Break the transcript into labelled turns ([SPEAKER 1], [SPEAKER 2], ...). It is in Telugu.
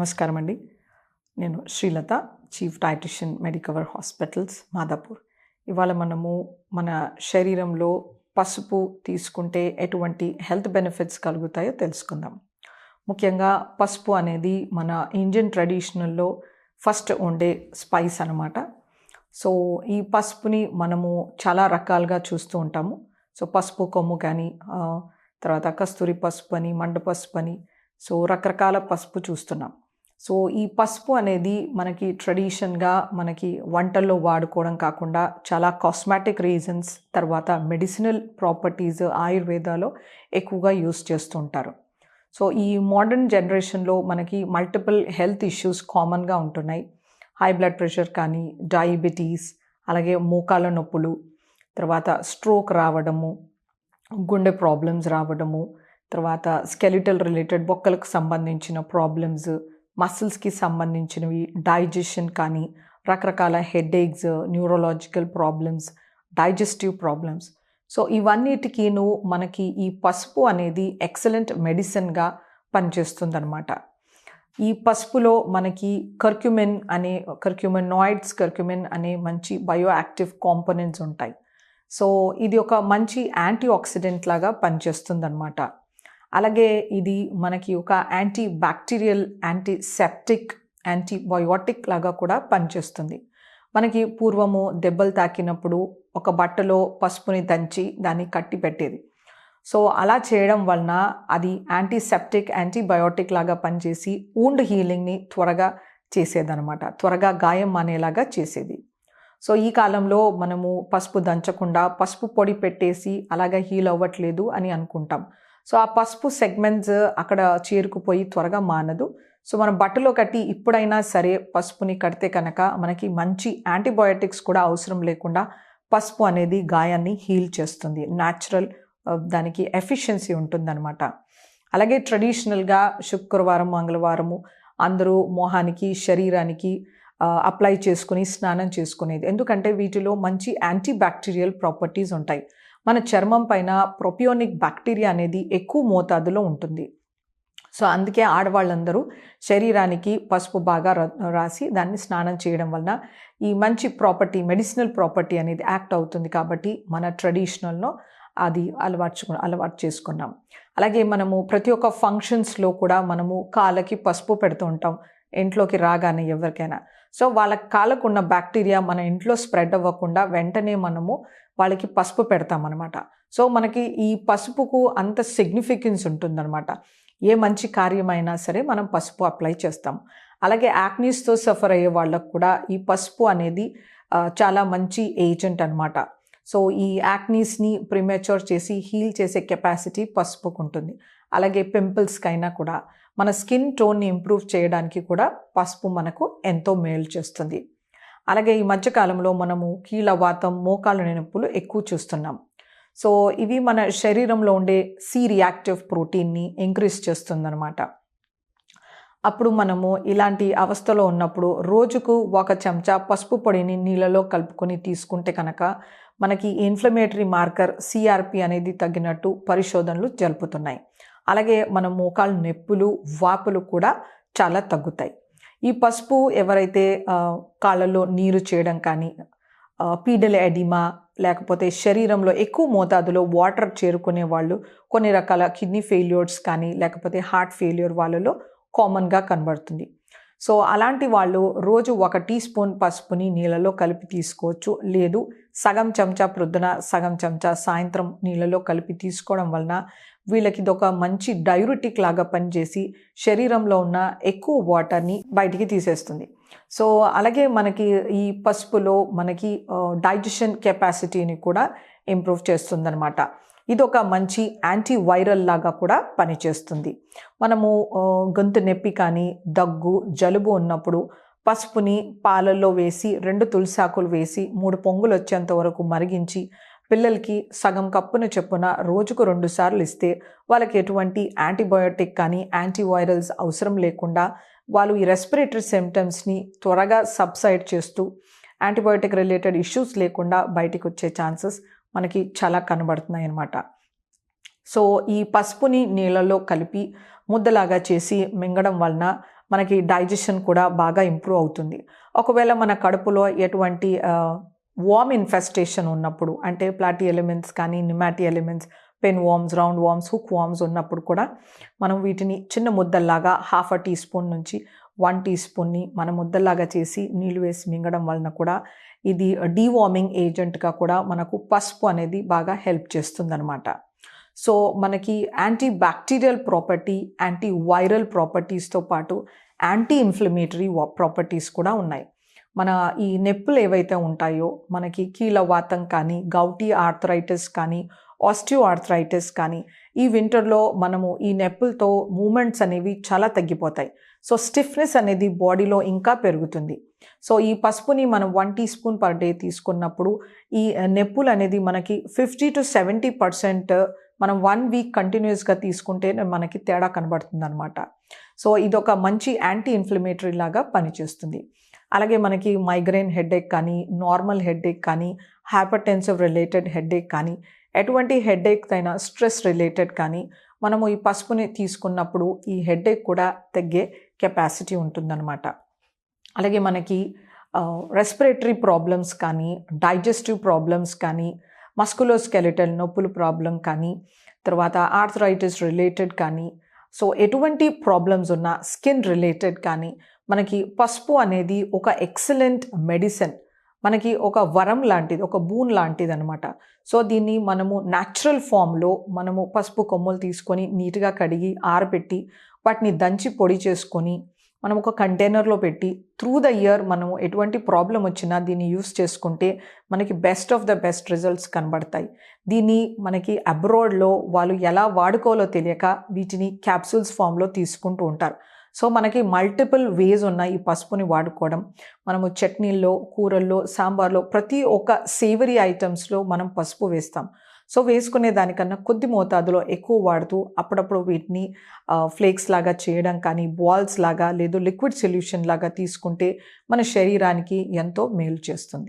[SPEAKER 1] నమస్కారం అండి. నేను Srilatha chief dietitian Medicover hospitals Madhapur. ఇవాళ మనము మన శరీరంలో పసుపు తీసుకుంటే ఎటువంటి హెల్త్ బెనిఫిట్స్ కలుగుతాయో తెలుసుకుందాం. ముఖ్యంగా పసుపు అనేది మన ఇండియన్ ట్రెడిషనల్లో ఫస్ట్ ఉండే స్పైస్ అనమాట సో ఈ పసుపుని మనము చాలా రకాలుగా చూస్తూ ఉంటాము. సో పసుపు కొమ్ము కానీ తర్వాత కస్తూరి పసుపు అని మండ పసుపు అని సో రకరకాల పసుపు చూస్తున్నాం. సో ఈ పసుపు అనేది మనకి ట్రెడిషన్గా మనకి వంటల్లో వాడుకోవడం కాకుండా చాలా కాస్మెటిక్ రీజన్స్ తర్వాత మెడిసినల్ ప్రాపర్టీస్ ఆయుర్వేదాలో ఎక్కువగా యూస్ చేస్తుంటారు సో ఈ మోడర్న్ జనరేషన్లో మనకి మల్టిపుల్ హెల్త్ ఇష్యూస్ కామన్గా ఉంటున్నాయి. హై బ్లడ్ ప్రెషర్ కానీ డయాబెటీస్ అలాగే మోకాల నొప్పులు తర్వాత స్ట్రోక్ రావడము గుండె ప్రాబ్లమ్స్ రావడము తర్వాత స్కెలిటల్ రిలేటెడ్ బొక్కలకు సంబంధించిన ప్రాబ్లమ్స్ మసిల్స్కి సంబంధించినవి డైజెషన్ కానీ రకరకాల headaches neurological problems digestive problems. So ఇవన్నిటికీను మనకి ఈ పసుపు అనేది ఎక్సలెంట్ మెడిసిన్గా పనిచేస్తుందన్నమాట. ఈ పసుపులో మనకి కర్క్యుమెన్ అనే కర్క్యుమెనాయిడ్స్ కర్క్యుమెన్ అనే మంచి బయో యాక్టివ్ కాంపోనెంట్స్ ఉంటాయి. సో ఇది ఒక మంచి యాంటీ ఆక్సిడెంట్ లాగా పనిచేస్తుందన్నమాట. అలాగే ఇది మనకి ఒక యాంటీ బ్యాక్టీరియల్ యాంటీసెప్టిక్ యాంటీబయోటిక్ లాగా కూడా పనిచేస్తుంది. మనకి పూర్వము దెబ్బలు తాకినప్పుడు ఒక బట్టలో పసుపుని దంచి దాన్ని కట్టి పెట్టేది. సో అలా చేయడం వలన అది యాంటీసెప్టిక్ యాంటీబయోటిక్ లాగా పనిచేసి ఊండ్ హీలింగ్ని త్వరగా చేసేదనమాట త్వరగా గాయం అనేలాగా చేసేది. సో ఈ కాలంలో మనము పసుపు దంచకుండా పసుపు పొడి పెట్టేసి అలాగా హీల్ అవ్వట్లేదు అని అనుకుంటాం. సో ఆ పసుపు సెగ్మెంట్స్ అక్కడ చేరుకుపోయి త్వరగా మానదు. సో మనం బట్టలో కట్టి ఇప్పుడైనా సరే పసుపుని కడితే కనుక మనకి మంచి యాంటీబయోటిక్స్ కూడా అవసరం లేకుండా పసుపు అనేది గాయాన్ని హీల్ చేస్తుంది. న్యాచురల్ దానికి ఎఫిషియన్సీ ఉంటుందన్నమాట. అలాగే ట్రెడిషనల్గా శుక్రవారం మంగళవారము అందరూ మొహానికి శరీరానికి అప్లై చేసుకుని స్నానం చేసుకునేది. ఎందుకంటే వీటిలో మంచి యాంటీ బ్యాక్టీరియల్ ప్రాపర్టీస్ ఉంటాయి. మన చర్మం పైన ప్రొపియోనిక్ బ్యాక్టీరియా అనేది ఎక్కువ మోతాదులో ఉంటుంది. సో అందుకే ఆడవాళ్ళందరూ శరీరానికి పసుపు బాగా రాసి దాన్ని స్నానం చేయడం వలన ఈ మంచి ప్రాపర్టీ మెడిసినల్ ప్రాపర్టీ అనేది యాక్ట్ అవుతుంది కాబట్టి మన ట్రెడిషనల్లో అది అలవాటు అలవాటు చేసుకున్నాం. అలాగే మనము ప్రతి ఒక్క ఫంక్షన్స్లో కూడా మనము కాళ్ళకి పసుపు పెడుతూ ఉంటాం ఇంట్లోకి రాగానే ఎవరికైనా. సో వాళ్ళ కాళ్ళకు ఉన్న బ్యాక్టీరియా మన ఇంట్లో స్ప్రెడ్ అవ్వకుండా వెంటనే మనము వాళ్ళకి పసుపు పెడతామన్నమాట. సో మనకి ఈ పసుపుకు అంత సిగ్నిఫికెన్స్ ఉంటుందన్నమాట. ఏ మంచి కార్యమైనా సరే మనం పసుపు అప్లై చేస్తాం. అలాగే యాక్నీస్తో సఫర్ అయ్యే వాళ్ళకు కూడా ఈ పసుపు అనేది చాలా మంచి ఏజెంట్ అన్నమాట. సో ఈ యాక్నీస్ని ప్రిమేచర్ చేసి హీల్ చేసే కెపాసిటీ పసుపుకు ఉంటుంది. అలాగే పింపుల్స్కైనా కూడా మన స్కిన్ టోన్ని ఇంప్రూవ్ చేయడానికి కూడా పసుపు మనకు ఎంతో మేలు చేస్తుంది. అలాగే ఈ మధ్యకాలంలో మనము కీళ్ళవాతం మోకాళ్ళ నొప్పులు ఎక్కువ చూస్తున్నాం. సో ఇవి మన శరీరంలో ఉండే సి రియాక్టివ్ ప్రోటీన్ని ఇంక్రీజ్ చేస్తుందన్నమాట. అప్పుడు మనము ఇలాంటి అవస్థలో ఉన్నప్పుడు రోజుకు ఒక చెంచా పసుపు పొడిని నీళ్ళలో కలుపుకొని తీసుకుంటే కనుక మనకి ఇన్ఫ్లమేటరీ మార్కర్ సిఆర్పి అనేది తగ్గినట్టు పరిశోధనలు జరుపుతున్నాయి. అలాగే మన మోకాళ్ళ నొప్పులు వాపులు కూడా చాలా తగ్గుతాయి. ఈ పసుపు ఎవరైతే కాళ్ళలో నీరు చేయడం కానీ పీడల ఎడిమా లేకపోతే శరీరంలో ఎక్కువ మోతాదులో వాటర్ చేరుకునే వాళ్ళు కొన్ని రకాల కిడ్నీ ఫెయిల్యూర్స్ కానీ లేకపోతే హార్ట్ ఫెయిల్యూర్ వాళ్ళలో కామన్గా కనబడుతుంది. సో అలాంటి వాళ్ళు రోజు ఒక టీ స్పూన్ పసుపుని నీళ్ళలో కలిపి తీసుకోవచ్చు. లేదు సగం చెంచా ప్రొద్దున సగం చెంచా సాయంత్రం నీళ్ళలో కలిపి తీసుకోవడం వలన వీళ్ళకి ఇదొక మంచి డైరుటిక్ లాగా పనిచేసి శరీరంలో ఉన్న ఎక్కువ వాటర్ని బయటికి తీసేస్తుంది. సో అలాగే మనకి ఈ పసుపులో మనకి డైజెషన్ కెపాసిటీని కూడా ఇంప్రూవ్ చేస్తుందన్నమాట. ఇది ఒక మంచి యాంటీ వైరల్ లాగా కూడా పనిచేస్తుంది. మనము గొంతు నొప్పి కానీ దగ్గు జలుబు ఉన్నప్పుడు పసుపుని పాలల్లో వేసి రెండు తులసాకులు వేసి మూడు పొంగులు వచ్చేంత వరకు మరిగించి పిల్లలకి సగం కప్పున చెప్పున రోజుకు రెండుసార్లు ఇస్తే వాళ్ళకి ఎటువంటి యాంటీబయోటిక్ కానీ యాంటీవైరల్స్ అవసరం లేకుండా వాళ్ళు ఈ రెస్పిరేటరీ సిమ్టమ్స్ని త్వరగా సబ్సైడ్ చేస్తూ యాంటీబయోటిక్ రిలేటెడ్ ఇష్యూస్ లేకుండా బయటికి వచ్చే ఛాన్సెస్ మనకి చాలా కనబడుతున్నాయి అన్నమాట. సో ఈ పసుపుని నీళ్ళలో కలిపి ముద్దలాగా చేసి మింగడం వలన మనకి డైజెషన్ కూడా బాగా ఇంప్రూవ్ అవుతుంది. ఒకవేళ మన కడుపులో ఎటువంటి వామ్ ఇన్ఫెస్టేషన్ ఉన్నప్పుడు అంటే ప్లాటీ ఎలిమెంట్స్ కానీ nemathelminthes pin worms round worms hook worms ఉన్నప్పుడు కూడా మనం వీటిని చిన్న ముద్దల్లాగా హాఫ్ అ టీ స్పూన్ నుంచి వన్ టీ స్పూన్ని మన ముద్దల్లాగా చేసి నీళ్ళు వేసి మింగడం వలన కూడా ఇది డీవార్మింగ్ ఏజెంట్గా కూడా మనకు పసుపు అనేది బాగా హెల్ప్ చేస్తుందనమాట సో మనకి anti bacterial property anti viral ప్రాపర్టీస్తో పాటు యాంటీ ఇన్ఫ్లమేటరీ ప్రాపర్టీస్ కూడా ఉన్నాయి. మన ఈ నొప్పులు ఏవైతే ఉంటాయో మనకి కీలవాతం కానీ గౌటీ ఆర్థరైటిస్ కానీ ఆస్టియో ఆర్థరైటిస్ కానీ ఈ వింటర్లో మనము ఈ నొప్పులతో మూమెంట్స్ అనేవి చాలా తగ్గిపోతాయి. సో స్టిఫ్నెస్ అనేది బాడీలో ఇంకా పెరుగుతుంది. సో ఈ పసుపుని మనం one teaspoon per day తీసుకున్నప్పుడు ఈ నొప్పులు అనేది మనకి ఫిఫ్టీ టు సెవెంటీ పర్సెంట్ మనం వన్ వీక్ కంటిన్యూస్గా తీసుకుంటే మనకి తేడా కనబడుతుంది అనమాట సో ఇదొక మంచి యాంటీ ఇన్ఫ్లమేటరీ లాగా పనిచేస్తుంది. అలాగే మనకి మైగ్రైన్ హెడేక్ కానీ నార్మల్ హెడేక్ కానీ హైపర్టెన్సివ్ రిలేటెడ్ హెడేక్ కానీ ఎటువంటి హెడేక్ అయినా స్ట్రెస్ రిలేటెడ్ కానీ మనము ఈ పసుపుని తీసుకున్నప్పుడు ఈ హెడేక్ కూడా తగ్గే కెపాసిటీ ఉంటుందన్నమాట. అలాగే మనకి రెస్పిరేటరీ ప్రాబ్లమ్స్ కానీ డైజెస్టివ్ ప్రాబ్లమ్స్ కానీ మస్కులోస్కెలిటల్ నొప్పుల ప్రాబ్లం కానీ తర్వాత ఆర్థరైటిస్ రిలేటెడ్ కానీ సో ఎటువంటి ప్రాబ్లమ్స్ ఉన్న స్కిన్ రిలేటెడ్ కానీ మనకి పసుపు అనేది ఒక ఎక్సలెంట్ మెడిసిన్. మనకి ఒక వరం లాంటిది ఒక బూన్ లాంటిది అనమాట సో దీన్ని మనము న్యాచురల్ ఫామ్లో మనము పసుపు కొమ్ములు తీసుకొని నీట్గా కడిగి ఆరబెట్టి వాటిని దంచి పొడి చేసుకొని మనం ఒక కంటైనర్లో పెట్టి త్రూ ద ఇయర్ మనము ఎటువంటి ప్రాబ్లం వచ్చినా దీన్ని యూస్ చేసుకుంటే మనకి best of the best results కనబడతాయి. దీన్ని మనకి అబ్రాడ్లో వాళ్ళు ఎలా వాడుకోవాలో తెలియక వీటిని క్యాప్సూల్స్ ఫామ్లో తీసుకుంటూ ఉంటారు. సో మనకి మల్టిపుల్ వేస్ ఉన్నాయి ఈ పసుపుని వాడుకోవడం మనము చట్నీల్లో కూరల్లో సాంబార్లో ప్రతి ఒక్క సేవరీ ఐటమ్స్లో మనం పసుపు వేస్తాం. సో వేసుకునే దానికన్నా కొద్ది మోతాదులో ఎక్కువ వాడుతూ అప్పుడప్పుడు వీటిని ఫ్లేక్స్ లాగా చేయడం కానీ బాల్స్ లాగా లేదు లిక్విడ్ సొల్యూషన్ లాగా తీసుకుంటే మన శరీరానికి ఎంతో మేలు చేస్తుంది.